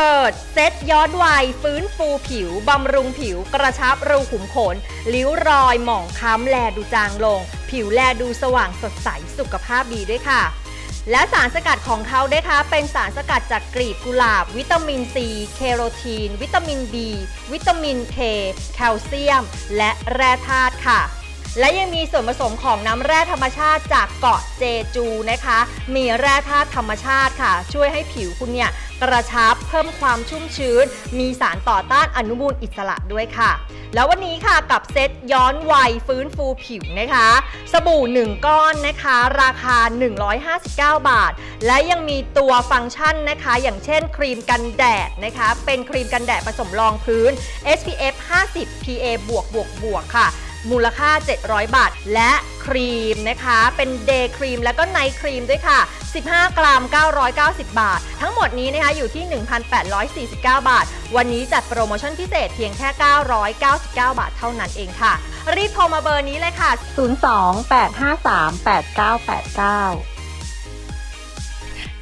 เชิด เซ็ตย้อนวัย ฟื้นฟูผิว บำรุงผิว กระชับรูขุมขนลิ้วรอยหมองคล้ำแลดูจางลง ผิวแลดูสว่างสดใสสุขภาพดีด้วยค่ะ และสารสกัดของเขาด้วยคะ เป็นสารสกัดจากกลีบกุหลาบ วิตามินซี เคโรทีน วิตามิน B วิตามินเคแคลเซียม และแร่ธาตุค่ะ และยังมีส่วนผสมของน้ำแร่ธรรมชาติจากเกาะเจจูนะคะ มีแร่ธาตุธรรมชาติค่ะ ช่วยให้ผิวคุณเนี่ยกระชับเพิ่มความชุ่มชื้น มีสารต่อต้านอนุมูลอิสระด้วยค่ะ แล้ววันนี้ค่ะกับเซตย้อนวัยฟื้นฟูผิวนะคะ สบู่ 1 ก้อนนะคะ ราคา 159 บาท และยังมีตัวฟังก์ชันนะคะ อย่างเช่นครีมกันแดดนะคะ เป็นครีมกันแดดผสมรองพื้น SPF 50 PA บวกบวกบวกค่ะ มูลค่า 700 บาท และครีมนะคะ เป็นเดย์ครีมแล้วก็ไนท์ครีมด้วยค่ะ 15 กรัม 990 บาท ทั้งหมดนี้นะคะอยู่ที่ 1,849 บาท วันนี้จัดโปรโมชั่นพิเศษเพียงแค่ 999 บาทเท่านั้นเองค่ะ รีบโทรมาเบอร์นี้เลยค่ะ 02-853-8989ส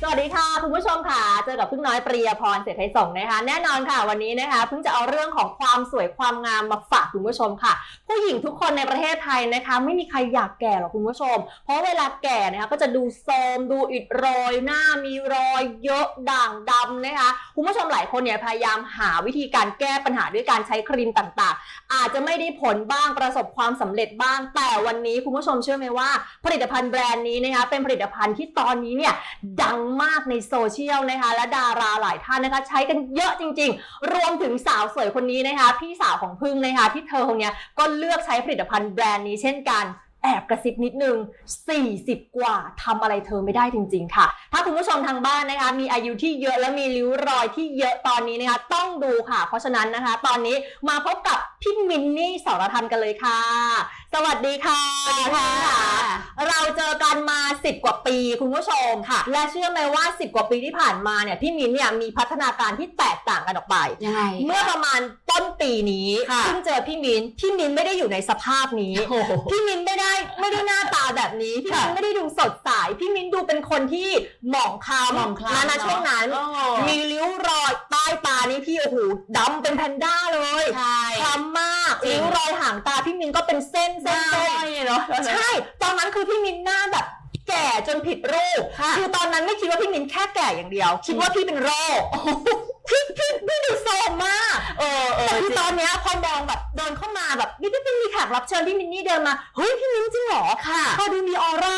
วัสดีค่ะ คุณผู้ชมค่ะ เจอกับพึ่งน้อยปริยพรเศรษฐไทยส่งนะคะ แน่นอนค่ะวันนี้นะคะพิ่งจะเอาเรื่องของความสวยความงามมาฝากคุณผู้ชมค่ะ ผู้หญิงทุกคนในประเทศไทยนะคะ ไม่มีใครอยากแก่หรอกคุณผู้ชม เพราะเวลาแก่นะคะก็จะดูโทมดูอิดโรย หน้ามีรอยเยอะด่างดำนะคะคุณผู้ชมหลายคนเนี่ยพยายามหาวิธีการแก้ปัญหาด้วยการใช้ครีมต่างๆ อาจจะไม่ได้ผลบ้างประสบความสำเร็จบ้าง แต่วันนี้คุณผู้ชมเชื่อไหมว่า ผลิตภัณฑ์แบรนด์นี้นะคะเป็นผลิตภัณฑ์ที่ตอนนี้เนี่ยดังมากในโซเชียลนะคะ และดาราหลายท่านนะคะ ใช้กันเยอะจริง ๆ รวมถึงสาวสวยคนนี้นะคะ พี่สาวของพึ่งนะคะ ที่เธอคนเนี้ยก็เลือกใช้ผลิตภัณฑ์แบรนด์นี้เช่นกัน อบกระซิบนิดนึง 40 กว่าทำอะไรเธอไม่ได้จริง ๆ ค่ะ ถ้าคุณผู้ชมทางบ้านนะคะ มีอายุที่เยอะและมีริ้วรอยที่เยอะตอนนี้นะคะ ต้องดูค่ะ เพราะฉะนั้นนะคะ ตอนนี้มาพบกับพี่มินนี่สรทันกันเลยค่ะ สวัสดีค่ะสวัสดีค่ะ เราเจอกันมา 10 กว่าปีคุณผู้ชมค่ะ และเชื่อไหมว่า 10 กว่าปีที่ผ่านมาเนี่ยพี่มินเนี่ยมีพัฒนาการที่แตกต่างกันออกไป ยังไง เมื่อประมาณต้นปีนี้ค่ะเพิ่งเจอพี่มินพี่มินไม่ได้อยู่ในสภาพนี้โอ้โหพี่มินไม่ได้ไม่ได้หน้าตาแบบนี้ พี่มินค่ะไม่ได้ดูสดใสพี่มินดูเป็นคนที่หมองคล้ำหมองคล้ำและนะเนอะ ช่วงนั้นโอ้มีริ้วรอยใต้ตานี่พี่โอ้โหดำเป็นแพนด้าเลยใช่ คล้ำมากจริง ริ้วรอยห่างตาพี่มินก็เป็นเส้นหเส้นน้าเส้นห้อยเนาะ ใช่ ตอนนั้นคือพี่มินหน้าแบบ แก่จนผิดรูป ค่ะ คือตอนนั้นไม่คิดว่าพี่มินแค่แก่อย่างเดียว คิดว่าพี่เป็นโรคพี่พี่พี่ดูโซมมากเออเอแต่อคือตอนเนี้ยพอมองแบบเดินเข้ามาแบบนี่พี่มีแขกรับเชิญพี่มินนี่เดินมาเฮ้ยพี่มินจริงเหรอค่ะ พอดูมีออร่า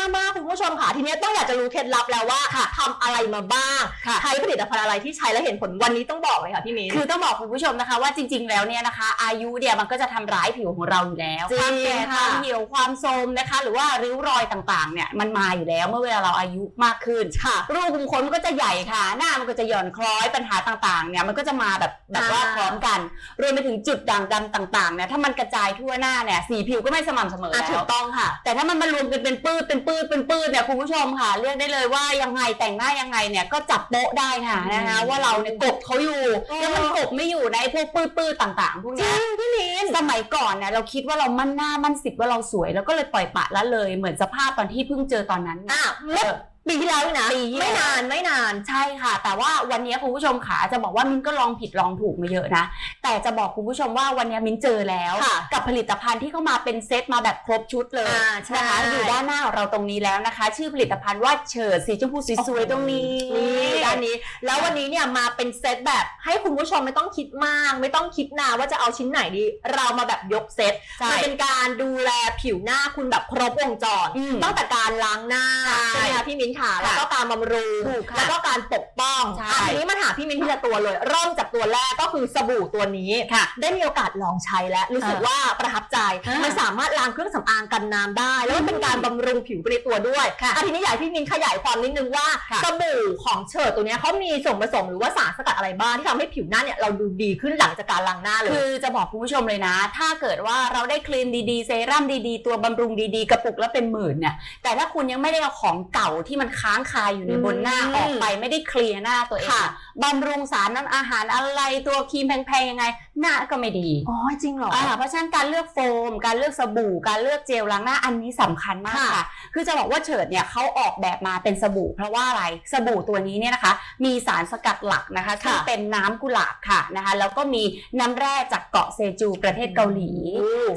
มากคุณ ผู้ชมค่ะทีเนี้ยต้องอยากจะรู้เคล็ดลับแล้วว่าทำอะไรมาบ้าง ค่ะ ใช้ผลิตภัณฑ์อะไรที่ใช้แล้วเห็นผลวันนี้ต้องบอกเลยค่ะพี่มินคือต้องบอกคุณผู้ชมนะคะว่าจริง ๆ แล้วเนี่ยนะคะ อายุเนี่ยมันก็จะทำร้ายผิวของเราอยู่แล้วจริงความแก่ค่ะความเหี่ยวความโทรมนะคะ หรือว่าริ้วรอยต่างๆเนี่ยมันมาอยู่แล้วเมื่อเวลาเราอายุมากขึ้นค่ะ รูขุมขนมันก็จะใหญ่ค่ะ หน้ามันก็จะหย่อนคล้อยปัญหาต่างๆเนี่ยมันก็จะมาแบบแบบว่าอ่า พร้อมกัน รวมไปถึงจุดด่างดำต่างๆเนี่ยถ้ามันกระจายทั่วหน้าเนี่ยสีผิวก็ไม่สม่ำเสมออะแล้ถูว กต้องค่ะ แต่ถ้ามันมารวมกันเป็นปื้ดเป็นปื้ดเป็นปื้ดเนี่ยคุณผู้ชมค่ะเรียกได้เลยว่ายังไงแต่งหน้ายังไงเนี่ยก็จับโป๊ะได้ค่ะนะคะอืมว่าเราเนี่ยกบเขาอยู่เออแล้วมันกบไม่อยู่ในไอ้พวกปื้ดปื้ดต่างๆพวกจริเนี้ย งพี่มิน สมัยก่อนเนี่ยเราคิดว่าเรามั่นหน้ามั่นสิบว่าเราสวย แล้วก็เลยปล่อยปละละเลยเหมือนสภาพตอนที่เพิ่งเจอตอนนั้นไงอะเมื่อ ปีที่แล้วนี่นะปีที่ไม่แล้วนานไม่นานใช่ค่ะ แต่ว่าวันนี้คุณผู้ชมขาจะบอกว่ามิ้นก็ลองผิดลองถูกมาเยอะนะ แต่จะบอกคุณผู้ชมว่าวันนี้มิ้นเจอแล้ว ค่ะ กับผลิตภัณฑ์ที่เข้ามาเป็นเซตมาแบบครบชุดเลยอ่าใช่ นะคะอยู่ด้านหน้าของเราตรงนี้แล้วนะคะ ชื่อผลิตภัณฑ์ว่าเฉิดสีชมพูสวยๆตรงนี้นี่ด้านนี้ แล้ววันนี้เนี่ยมาเป็นเซตแบบให้คุณผู้ชมไม่ต้องคิดมาก ไม่ต้องคิดนานว่าจะเอาชิ้นไหนดี เรามาแบบยกเซตใช่มันเป็นการดูแลผิวหน้าคุณแบบครบวงจรอืมตั้งแต่การล้างหน้าใช่ ใช่ไหมคะพี่มิ้นค่ะ แล้วก็การบำรุง ถูกค่ะแล้วก็การปกป้องใช่ อะทีนี้มาถามพี่มิ้นทีละตัวเลย เริ่มจากตัวแรกก็คือสบู่ตัวนี้ ค่ะ ได้มีโอกาสลองใช้แล้ว รู้สึกเออว่าประทับใจอ่ามัมันสามารถล้างเครื่องสำอางกันน้ำได้ แล้วก็เป็นการบำรุงผิวไปในตัวด้วยค่ะอะทีนี้อยากให้พี่มินขยายความนิดนึงว่าค่ะ สบู่ของเฉิดตัวเนี้ยเขามีส่วนผสมหรือว่าสารสกัดอะไรบ้างที่ทำให้ผิวหน้าเนี่ยเราดูดีขึ้นหลังจากการล้างหน้าเลย คือจะบอกคุณผู้ชมเลยนะ ถ้าเกิดว่าเราได้ครีมดีๆ เซรั่มดีๆ ตัวบำรุงดีๆ กระปุกละเป็นหมื่นเนี่ย แต่ถ้าคุณยังไม่ได้เอาของเก่าที่มันค้างคาอยู่ในบนหน้าอืมออกไปไม่ได้เคลียร์หน้าตัวเองค่ะบำรุงสารนั้นอาหารอะไรตัวครีมแพงๆยังไง หน้าก็ไม่ดีอ๋อจริงเหรออ่าเพราะฉะนั้นการเลือกโฟม การเลือกสบู่ การเลือกเจลล้างหน้าอันนี้สำคัญมากค่ะค่ะ คือจะบอกว่าเฉิดเนี่ยเขาออกแบบมาเป็นสบู่ เพราะว่าอะไรสบู่ตัวนี้เนี่ยนะคะ มีสารสกัดหลักนะคะซึ่งค่ะเป็นน้ำกุหลาบค่ะนะคะแล้วก็มีน้ำแร่จากเกาะเซจูประเทศเกาหลี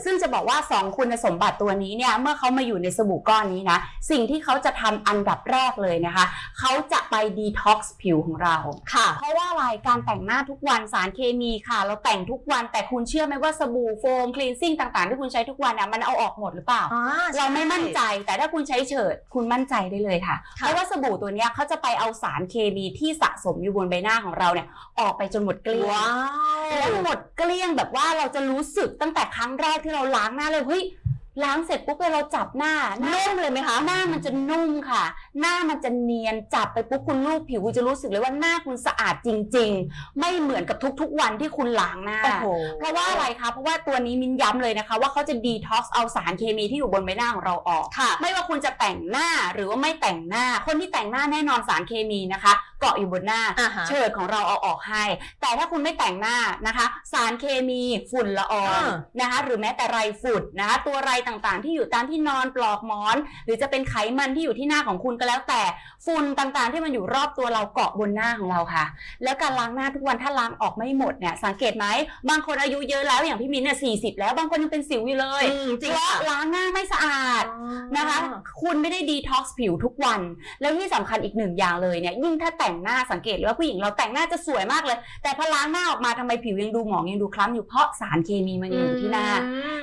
ซึ่งจะบอกว่า 2 คุณสมบัติตัวนี้เนี่ยเมื่อเขามาอยู่ในสบู่ก้อนนี้นะสิ่งที่เขาจะทำอันดับแรกเลยนะคะ เขาจะไปดีท็อกซ์ผิวของเราค่ะ เพราะว่าอะไรการแต่งหน้าทุกวันสารเคมีค่ะ เราแต่งทุกวันแต่คุณเชื่อไหมว่าสบู่โฟมคลีนซิ่งต่างๆ ที่คุณใช้ทุกวันอะมันเอาออกหมดหรือเปล่า เราไม่มั่นใจแต่ถ้าคุณใช้เฉิดคุณมั่นใจได้เลยค่ะค่ะเพราะว่าสบู่ตัวเนี้ยเขาจะไปเอาสารเคมีที่สะสมอยู่บนใบหน้าของเราเนี่ยออกไปจนหมดเกลี้ยงว้าวแล้วหมดเกลี้ยงแบบว่าเราจะรู้สึกตั้งแต่ครั้งแรกที่เราล้างหน้าเลยเฮ้ยล้างเสร็จปุ๊บเราจับหน้าหน้านุ่มเลยไหมคะ หน้ามันจะนุ่มค่ะ หน้ามันจะเนียนจับไปปุ๊บคุณลูบผิวคุณจะรู้สึกเลยว่าหน้าคุณสะอาดจริง ๆ ไม่เหมือนกับทุกๆวันที่คุณล้างหน้า โอ้โห เพราะว่าอะไรคะเพราะว่าตัวนี้มินย้ำเลยนะคะ ว่าเขาจะดีท็อกซ์เอาสารเคมีที่อยู่บนใบหน้าของเราออก ค่ะ ไม่ว่าคุณจะแต่งหน้าหรือว่าไม่แต่งหน้า คนที่แต่งหน้าแน่นอนสารเคมีนะคะ เกาะอยู่บนหน้า อ่าฮะ เชิดของเราเอาออกให้ แต่ถ้าคุณไม่แต่งหน้านะคะ สารเคมีฝุ่นละอองอ่า นะคะ หรือแม้แต่ไรฝุ่นนะคะ ตัวไรต่างๆ ที่อยู่ตามที่นอนปลอกหมอน หรือจะเป็นไขมันที่อยู่ที่หน้าของคุณก็แล้วแต่ฝุ่นต่างๆ ที่มันอยู่รอบตัวเราเกาะบนหน้าของเราค่ะ แล้วการล้างหน้าทุกวันถ้าล้างออกไม่หมดเนี่ยสังเกตไหมบางคนอายุเยอะแล้วอย่างพี่มิ้นเนี่ยสี่สิบแล้วบางคนยังเป็นสิวอยู่เลยอืมจริงเพราะค่ะล้างหน้าไม่สะอาดนะคะ คุณไม่ได้ดีท็อกซ์ผิวทุกวัน แล้วที่สำคัญอีกหนึ่งอย่างเลยเนี่ยยิ่งถ้าแต่งหน้าสังเกตเลยว่าผู้หญิงเราแต่งหน้าจะสวยมากเลย แต่พอล้างหน้าออกมาทำไมผิวยังดูหมองยังดูคล้ำอยู่เพราะสารเคมีมันอยู่ที่หน้า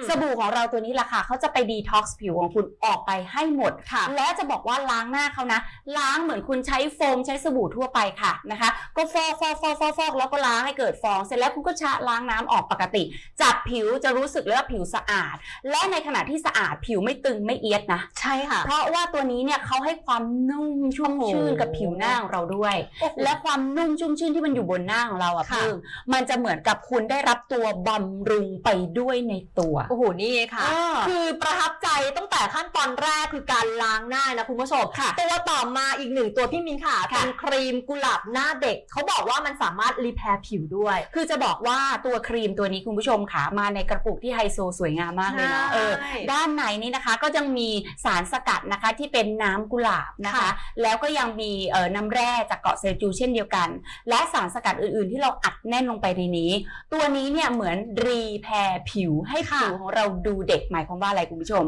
สบู่ของเราตัวนี้แหละค่ะเขาจะไปดีท็อกซ์ผิวของคุณออกไปให้หมดค่ะและจะบอกว่าล้างหน้าเขานะ ล้างเหมือนคุณใช้โฟมใช้สบู่ทั่วไปค่ะนะคะ ก็ฟอกฟอกฟอกฟอกฟอกแล้วก็ล้างให้เกิดฟอง เสร็จแล้วคุณก็ชะล้างน้ำออกปกติ จับผิวจะรู้สึกเลยว่าผิวสะอาด และในขณะที่สะอาดผิวไม่ตึงไม่เอียดนะ ใช่ค่ะ เพราะว่าตัวนี้เนี่ยเขาให้ความนุ่มชุ่มชื่นกับผิวหน้าของเราด้วย และและความนุ่มชุ่มชื่นที่มันอยู่บนหน้าของเราอะค่ะเพิ่งมันจะเหมือนกับคุณได้รับตัวบำรุงไปด้วยในตัวโอ้โหนี่ค่ะอ่าคือประทับใจตั้งแต่ขั้นตอนแรกคือการล้างหน้านะคุณผู้ชมค่ะตัวต่อมาอีกหนึ่งตัวพี่มินค่ะค่ะเป็นครีมกุหลาบหน้าเด็ก เขาบอกว่ามันสามารถรีแพร์ผิวด้วย คือจะบอกว่าตัวครีมตัวนี้คุณผู้ชมค่ะมาในกระปุกที่ไฮโซสวยงามมากเลยนะใช่เออด้านในนี่นะคะก็ยังมีสารสกัดนะคะที่เป็นน้ำกุหลาบนะคะค่ะแล้วก็ยังมีเอ่อน้ำแร่จากเกาะเซจูเช่นเดียวกัน และสารสกัดอื่นๆ ที่เราอัดแน่นลงไปในนี้ ตัวนี้เนี่ยเหมือนรีแพร์ผิวให้ค่ะผิวของเราดูเด็กหมายความว่าอะไรคุณผู้ชม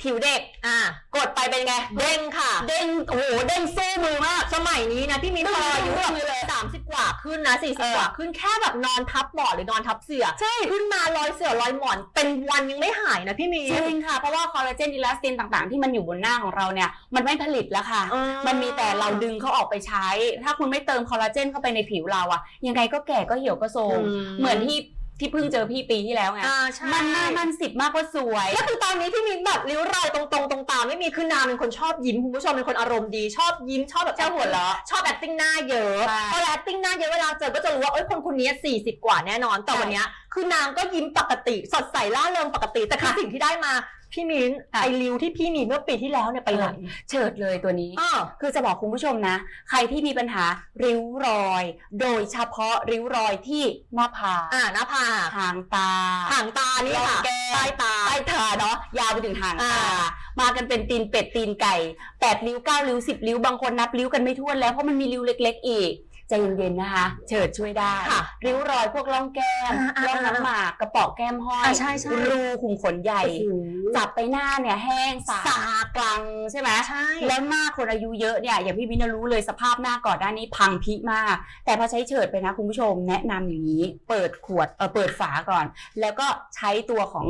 ผิวเด็กอะกดไปเป็นไงเด้งค่ะ เด้งโอ้โหเด้งสู้มือมาก สมัยนี้นะพี่มินพออายุแบบสามสิบกว่าขึ้นนะสี่สิบเออกว่าขึ้นแค่แบบนอนทับหมอนหรือนอนทับเสื่อใช่ขึ้นมาร้อยเสื่อร้อยหมอน เป็นวันยังไม่หายนะพี่มินจริงค่ะ เพราะว่าคอลลาเจนอิลาสตินต่างๆ ที่มันอยู่บนหน้าของเราเนี่ย มันไม่ผลิตแล้วค่ะอ่ามัมันมีแต่เราดึงเขาออกไปใช้ ถ้าคุณไม่เติมคอลลาเจนเข้าไปในผิวเราอะยังไงก็แก่ก็เหี่ยวก็โทรมเหมือนที่ ที่เพิ่งเจอพี่ปีที่แล้วไงอ่าใช่มันหน้ามันสิบมากกว่าสวย แล้วคือตอนนี้พี่มินแบบริ้วรอยตรงๆตรงตาไม่มีคือนางเป็นคนชอบยิ้มคุณผู้ชมเป็นคนอารมณ์ดี ชอบยิ้มชอบแบบชอบหัวเราะชอบ acting หน้าเยอะใช่ พอ acting หน้าเยอะเวลาเจอก็จะรู้ว่าเอ้ยคนคนนี้40 กว่าแน่นอนแต่ใช่วันเนี้ยคือนางก็ยิ้มปกติ สดใสล่าเริงปกติแต่คือค่ะสิ่งที่ได้มา พี่มินค่ะ ไอริ้วที่พี่มีเมื่อปีที่แล้วเนี่ยไปไหนเฉิดเลยตัวนี้ อ้อ คือจะบอกคุณผู้ชมนะ ใครที่มีปัญหาริ้วรอย โดยเฉพาะริ้วรอยที่หน้าผากอ่าหน้าผากหางตา หางตานี่ค่ะรองแก้ม ใต้ตา ใต้ตาเนาะยาวไปถึงหางตา อ่า มากันเป็นตีนเป็ดตีนไก่แปดริ้วเก้าริ้วสิบริ้วบางคนนับริ้วกันไม่ถ้วนแล้วเพราะมันมีริ้วเล็ก ๆ อีก ใจเย็นๆนะคะ เฉิดช่วยได้ ค่ะริ้วรอยพวกร่องแก้มอ่าอ่าร่องน้ำหมากกระเป๋าแก้มห้อยอ่าใช่ใช่ รูขุมขนใหญ่โอ้โหจับไปหน้าเนี่ยแห้งสาสากลังใช่ไหม ใช่ แล้วหน้าคนอายุเยอะเนี่ยอย่างพี่วินารู้เลยสภาพหน้าก่อนด้านนี้พังพิมาก แต่พอใช้เฉิดไปนะคุณผู้ชมแนะนำอย่างนี้ เปิดขวดเออเปิดฝาก่อน แล้วก็ใช้ตัวของ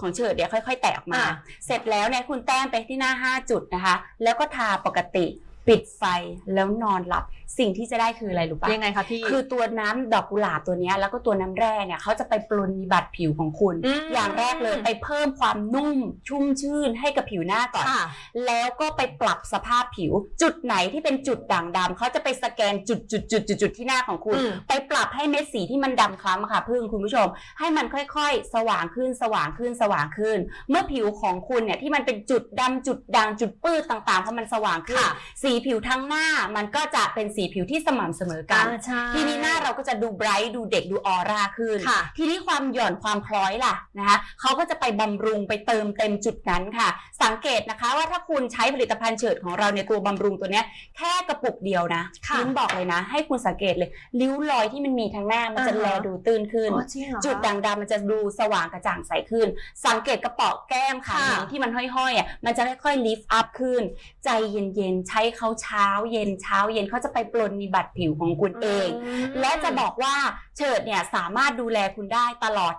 ของเฉิดเนี่ยค่อย ๆ แตะออกมา อะ เสร็จแล้วเนี่ยคุณแต้มไปที่หน้า 5 จุดนะคะ แล้วก็ทาปกติ ปิดไฟแล้วนอนหลับสิ่งที่จะได้คืออะไรรู้ปะยังไงคะพี่ คือตัวน้ำดอกกุหลาบตัวเนี้ยแล้วก็ตัวน้ำแร่เนี่ยเขาจะไปปรนนิบัติผิวของคุณอืมอย่างแรกเลยไปเพิ่มความนุ่มชุ่มชื่นให้กับผิวหน้าก่อนค่ะแล้วก็ไปปรับสภาพผิว จุดไหนที่เป็นจุดด่างดำเขาจะไปสแกนจุดจุดจุดจุดจุดที่หน้าของคุณอืมไปปรับให้เม็ดสีที่มันดำคล้ำอะค่ะพึ่งคุณผู้ชม ให้มันค่อยๆ สว่างขึ้นสว่างขึ้นสว่างขึ้น เมื่อผิวของคุณเนี่ยที่มันเป็นจุดดำจุดด่างจุดปื้ดต่างๆพอมันสว่างขึ้นค่ะสีผิวทั้งหน้ามันก็จะเป็นสีผิวที่สม่ำเสมอกันใช่ทีนี้หน้าเราก็จะดูไบรท์ดูเด็กดูออร่าขึ้น ค่ะ ทีนี้ความหย่อนความคล้อยล่ะนะคะเขาก็จะไปบำรุงไปเติมเต็มจุดนั้นค่ะ สังเกตนะคะว่าถ้าคุณใช้ผลิตภัณฑ์เฉิดของเราในยตัวบำรุงตัวเนี้ยแค่กระปุกเดียวนะค่ะลิ้นบอกเลยนะ ให้คุณสังเกตเลยริ้วรอยที่มันมีทางหน้ามันจะอ่าฮะ แลดูตื้นขึ้น อ๋อจริงเหรอจุดด่างดำมันจะดูสว่างกระจ่างใสขึ้น สังเกตกระเป๋าแก้มค่ะค่ะเห็นที่มันห้อยๆอะมันจะค่อยๆลิฟต์อัพขึ้น ใจเย็นๆ ใช้เขาเช้าเย็นเช้าเย็นเขาจะไปปลนนิบัติผิวของคุณเอง และจะบอกว่าเฉิดเนี่ยสามารถดูแลคุณได้ตลอด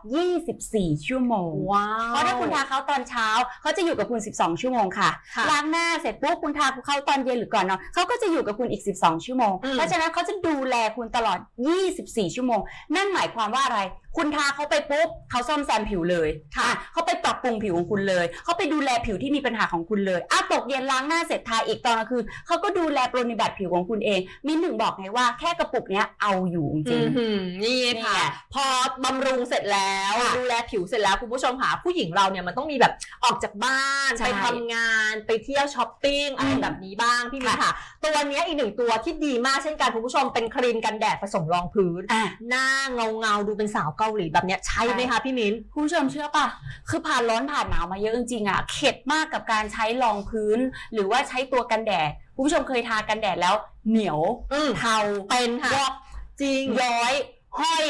24 ชั่วโมงว้าวเพราะถ้าคุณทาเขาตอนเช้าเขาจะอยู่กับคุณ 12 ชั่วโมงค่ะค่ะ ล้างหน้าเสร็จปุ๊บคุณทาเขาตอนเย็นหรือก่อนนอนเขาก็จะอยู่กับคุณอีก 12 ชั่วโมงอืมเพราะฉะนั้นเขาจะดูแลคุณตลอด 24 ชั่วโมง นั่นหมายความว่าอะไร คุณทาเขาไปปุ๊บเขาซ่อมแซมผิวเลยค่ะเขาไปปรับปรุงผิวของคุณเลย เขาไปดูแลผิวที่มีปัญหาของคุณเลยอ้าวตกเย็นล้างหน้าเสร็จทาอีกตอนกลางคืนเขาก็ดูแลปรนนิบัติผิวของคุณเองมิ้นถึงบอกไงว่าแค่กระปุกเนี้ยเอาอยู่จริงอื้อหือนี่ค่ะนี่ไงพอบำรุงเสร็จแล้วค่ะดูแลผิวเสร็จแล้วคุณผู้ชมค่ะผู้หญิงเราเนี่ยมันต้องมีแบบออกจากบ้านใช่ไปทำงานไปเที่ยวช้อปปิ้งอะไรอืมแบบนี้บ้างพี่มิ้นค่ะค่ะตัวเนี้ยอีกหนึ่งตัวที่ดีมากเช่นกันคุณผู้ชมเป็นครีมกันแดดผสมรองพื้นอะหน้าเงาเงาๆดูเป็นสาวเกาหลีแบบเนี้ยใช่ไหมคะพี่มิ้นคุณผู้ชมเชื่อป่ะคือผ่านร้อนผ่านหนาวมาเยอะจริงๆอะเข็ดมากกับการใช้รองพื้น หรือว่าใช้ตัวกันแดดคุณผู้ชมเคยทากันแดดแล้ว เหนียวอืมเทาเป็นค่ะวอกจริงย้อยห้อย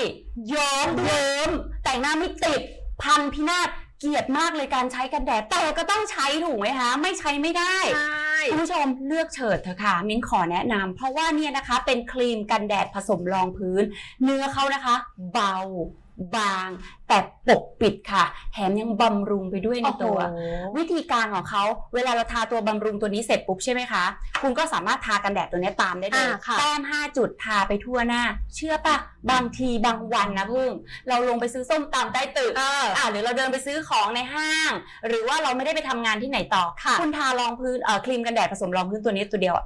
ย้อมเยิ้มแต่งหน้าไม่ติดพันพินาศเกลียดมากเลยการใช้กันแดดแต่ก็ต้องใช้ถูกไหมคะ ไม่ใช้ไม่ได้ใช่คุณผู้ชมเลือกเฉิดเถอะค่ะ มิ้นขอแนะนำเพราะว่าเนี่ยนะคะเป็นครีมกันแดดผสมรองพื้น เนื้อเขานะคะ เบา บาง แต่ปกปิดค่ะ แถมยังบำรุงไปด้วยในตัวโอ้โหวิธีการของเขาเวลาเราทาตัวบำรุงตัวนี้เสร็จปุ๊บใช่ไหมคะ คุณก็สามารถทากันแดดตัวนี้ตามได้เลยอ่าค่ะแต้ม5จุดทาไปทั่วหน้า เชื่อปะบางทีบางวันนะพึ่งเราลงไปซื้อส้มตำใต้ตึกเอออ่าหรือเราเดินไปซื้อของในห้าง หรือว่าเราไม่ได้ไปทำงานที่ไหนต่อค่ะคุณทารองพื้นเอ่อครีมกันแดดผสมรองพื้นตัวนี้ตัวเดียวอะ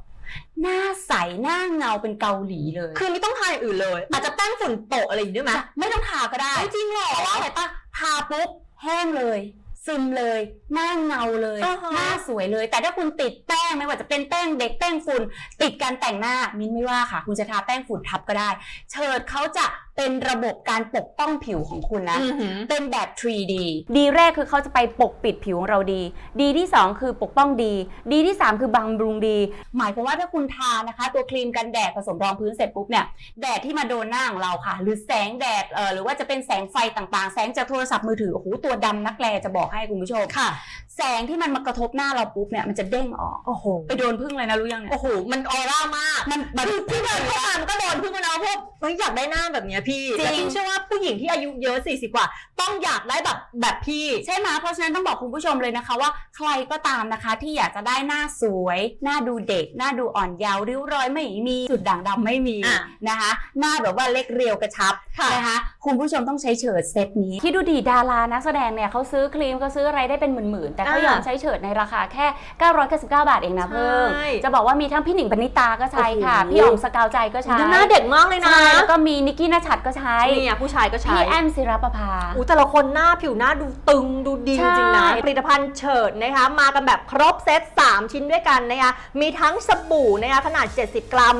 หน้าใสหน้าเงาเป็นเกาหลีเลย คือไม่ต้องทาอย่างอื่นเลย อาจจะแป้งฝุ่นโปะอะไรอย่างนี้ด้วยไหมไม่ต้องทาก็ได้เฮ้ยจริงเหรอเพราะว่าอะไรปะทาปุ๊บแห้งเลยซึมเลย หน้าเงาเลยอ่าฮะหน้าสวยเลย แต่ถ้าคุณติดแป้งไม่ว่าจะเป็นแป้งเด็กแป้งฝุ่นติดการแต่งหน้า มิ้นไม่ว่าค่ะ คุณจะทาแป้งฝุ่นทับก็ได้ เชิดเขาจะ เป็นระบบการปกป้องผิวของคุณนะอื้อหือเป็นแบบ 3D ดีแรกคือเขาจะไปปกปิดผิวของเราดี ดีที่ 2 คือปกป้องดี ดีที่ 3 คือบำรุงดี หมายความว่าถ้าคุณทานะคะ ตัวครีมกันแดดผสมรองพื้นเสร็จปุ๊บเนี่ย แดดที่มาโดนหน้าของเราค่ะ หรือแสงแดดเออหรือว่าจะเป็นแสงไฟต่างๆ แสงจากโทรศัพท์มือถือ โอ้โห ตัวดำนักแลจะบอกให้คุณผู้ชมค่ะ แสงที่มันมากระทบหน้าเราปุ๊บเนี่ย มันจะเด้งออก โอ้โห ไปโดนพึ่งเลยนะรู้ยังเนี่ย โอ้โห มันออร่ามาก มันมันคือพี่เดินเข้ามามันก็โดนพึ่งมาแล้วพวกเฮ้ยอยากได้หน้าแบบเนี้ยพี่จริง และพี่เชื่อว่าผู้หญิงที่อายุเยอะ 40 กว่า ต้องอยากได้แบบแบบพี่ ใช่ไหมเพราะฉะนั้นต้องบอกคุณผู้ชมเลยนะคะว่าใครก็ตามนะคะที่อยากจะได้หน้าสวย หน้าดูเด็ก หน้าดูอ่อนเยาว์ริ้วรอยไม่มีจุดด่างดำไม่มีอะ นะคะ หน้าแบบว่าเล็กเรียวกระชับค่ะ นะคะคุณผู้ชมต้องใช้เฉิดเซตนี้ ที่ดูดีดารานักแสดงเนี่ยเขาซื้อครีมเขาซื้ออะไรได้เป็นหมื่นๆแต่เขาอะยอมใช้เฉิดในราคาแค่ 999 บาทเองนะเพิ่งใช่ จะบอกว่ามีทั้งพี่หนิงปณิตาก็ใช้ค่ะโอ้โหพี่อ๋อมสกาวใจก็ใช้หน้าเด็กมากเลยนะ ใช่แล้วก็มีนิกกี้นชัดก็ใช้เนี่ยผู้ชายก็ใช้ พี่แอมศิรปภา อู้แต่ละคนหน้าผิวหน้าดูตึงดูดีใช่จริงๆนะผลิตภัณฑ์เฉิดนะคะมากันแบบครบเซต 3 ชิ้นด้วยกันนะคะมีทั้งสบู่นะคะขนาด 70 กรัม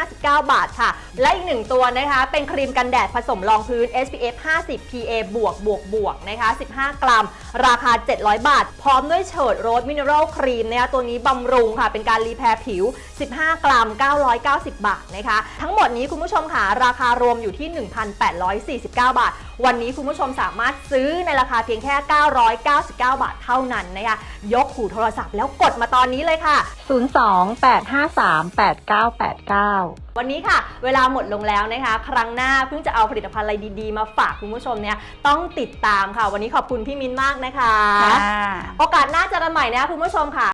159 บาทค่ะ และอีกหนึ่งตัวนะคะ เป็นครีมกันแดดผสมรองพื้น SPF 50 PA บวกบวกบวกนะคะ 15 กรัม ราคา 700 บาท พร้อมด้วยเฉิดโรสมิเนอรัลครีมนะคะตัวนี้บำรุงค่ะ เป็นการรีแพร์ผิว 15 กรัม 990 บาทนะคะ ทั้งหมดนี้คุณผู้ชมค่ะราคารวมอยู่ที่1,849 บาท วันนี้คุณผู้ชมสามารถซื้อในราคาเพียงแค่ 999 บาทเท่านั้นนะคะยกหูโทรศัพท์แล้วกดมาตอนนี้เลยค่ะ 02-853-8989วันนี้ค่ะ เวลาหมดลงแล้วนะคะ ครั้งหน้าเพิ่งจะเอาผลิตภัณฑ์อะไรดีๆ มาฝากคุณผู้ชมเนี่ยต้องติดตามค่ะ วันนี้ขอบคุณพี่มินมากนะคะค่ะโอกาสหน้าเจอกันใหม่นะคะคุณผู้ชมค่ะ